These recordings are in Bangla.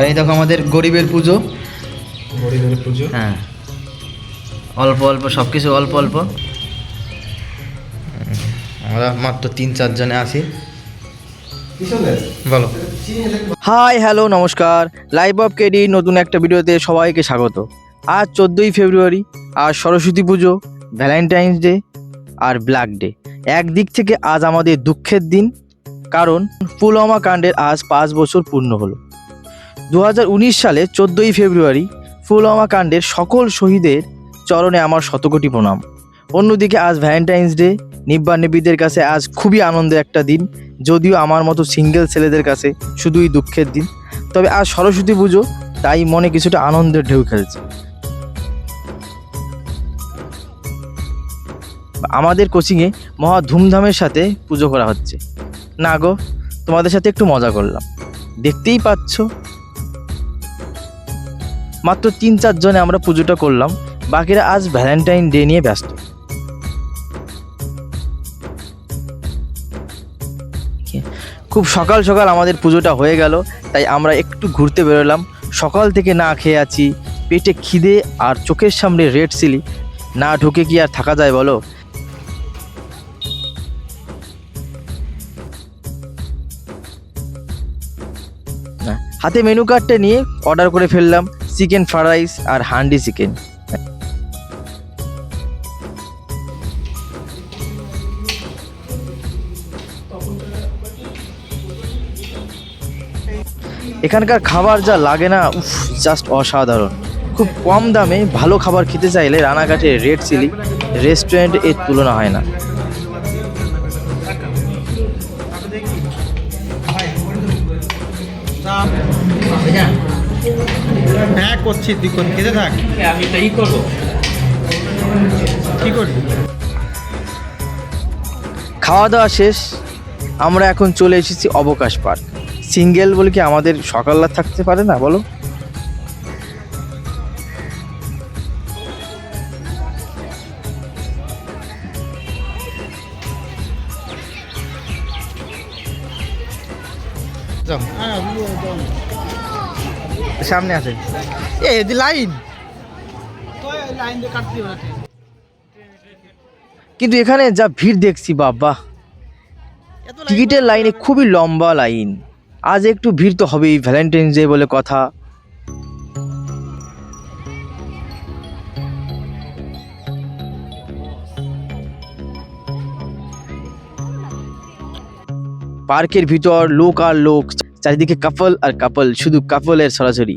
আর এই দেখো আমাদের গরিবের পুজো। গরিবের পুজো। হ্যাঁ। অল্প অল্প সব কিছু অল্প অল্প। আমরা মাত্র তিন চারজনে আছি। বলো। হাই হ্যালো নমস্কার। লাইভ অফ কেডি নতুন একটা ভিডিওতে সবাইকে স্বাগত। আজ চোদ্দোই ফেব্রুয়ারি আর সরস্বতী পুজো ভ্যালেন্টাইন্স ডে আর ব্ল্যাক ডে একদিক থেকে আজ আমাদের দুঃখের দিন কারণ পুলওয়ামা কাণ্ডের আজ পাঁচ বছর পূর্ণ হলো। দু হাজার উনিশ সালে চোদ্দোই ফেব্রুয়ারি পুলওয়ামা কাণ্ডের সকল শহীদের চরণে আমার শতকোটি প্রণাম। অন্যদিকে আজ ভ্যালেন্টাইন্স ডে নিব্বান্নবীদের কাছে আজ খুবই আনন্দের একটা দিন, যদিও আমার মতো সিঙ্গেল ছেলেদের কাছে শুধুই দুঃখের দিন। তবে আজ সরস্বতী পুজো, তাই মনে কিছুটা আনন্দের ঢেউ খেলছে। আমাদের কোচিংয়ে মহা ধুমধামের সাথে পুজো করা হচ্ছে। না গো, তোমাদের সাথে একটু মজা করলাম। দেখতেই পাচ্ছ মাত্র তিন চারজনে আমরা পুজোটা করলাম, বাকিরা আজ ভ্যালেন্টাইন ডে নিয়ে ব্যস্ত। খুব সকাল সকাল আমাদের পুজোটা হয়ে গেল, তাই আমরা একটু ঘুরতে বেরোলাম। সকাল থেকে না খেয়ে আছি, পেটে খিদে আর চোখের সামনে রেড সিলি না ঢুকে কি আর থাকা যায় বলো? হাতে মেনু কার্ডটা নিয়ে অর্ডার করে ফেললাম। চিকেন ফ্রাইড রাইস আর হান্ডি চিকেন। এখানকার খাবার যা লাগে না, উফ জাস্ট অসাধারণ। খুব কম দামে ভালো খাবার খেতে চাইলে রানাঘাটে রেড চিলি রেস্টুরেন্টের তুলনা হয় না। হ্যাঁ করছি তুই কোন খেতে থাক? আমি তাই করব। কি করবি? খাওয়া দাওয়া শেষ আমরা এখন চলে এসেছি অবকাশ পার্ক। সিঙ্গেল বলে কি আমাদের সকাল্লা থাকতে পারে না বলো? যাও, সামনে আছে। এ এদি লাইন। কিন্তু এখানে যা ভিড় দেখছি, বাবা। টিকিটের লাইনে খুবই লম্বা লাইন। আজ একটু ভিড় তো হবেই ভ্যালেন্টাইন্স ডে বলে কথা। পার্কের ভিতর লোক আর লোক চারিদিকে কাপল আর কাপল শুধু কাপলের সরাসরি।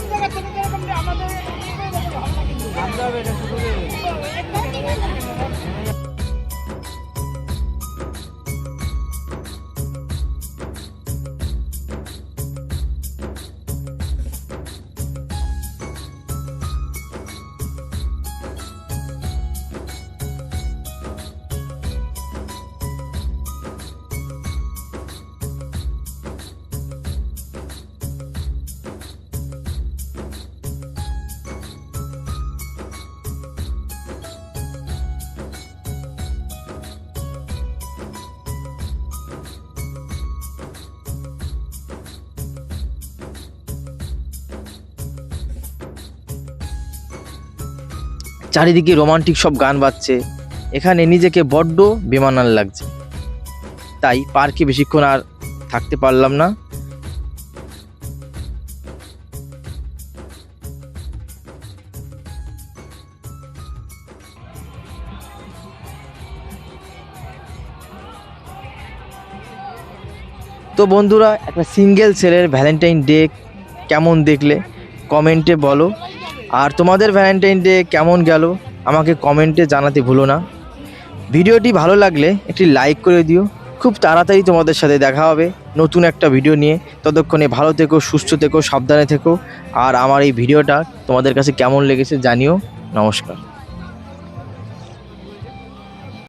থেকে যাচ্ছে আয় চারিদিকে রোমান্টিক সব গান বাজছে। এখানে নিজেকে বড্ড বেমানান লাগছে। তাই পার্কে বেশিক্ষণ আর থাকতে পারলাম না। তো বন্ধুরা, একটা সিঙ্গেল সেলের ভ্যালেন্টাইন ডে কেমন দেখলে? কমেন্টে বলো। আর তোমাদের ভ্যালেন্টাইন ডে কেমন গেল? আমাকে কমেন্টে জানাতে ভুলো না। ভিডিওটি ভালো লাগলে একটি লাইক করে দিও। খুব তাড়াতাড়ি তোমাদের সাথে দেখা হবে নতুন একটা ভিডিও নিয়ে। ততক্ষণে ভালো থেকো, সুস্থ থেকো, সাবধানে থেকো। আর আমার এই ভিডিওটা তোমাদের কাছে কেমন লেগেছে জানিও। নমস্কার।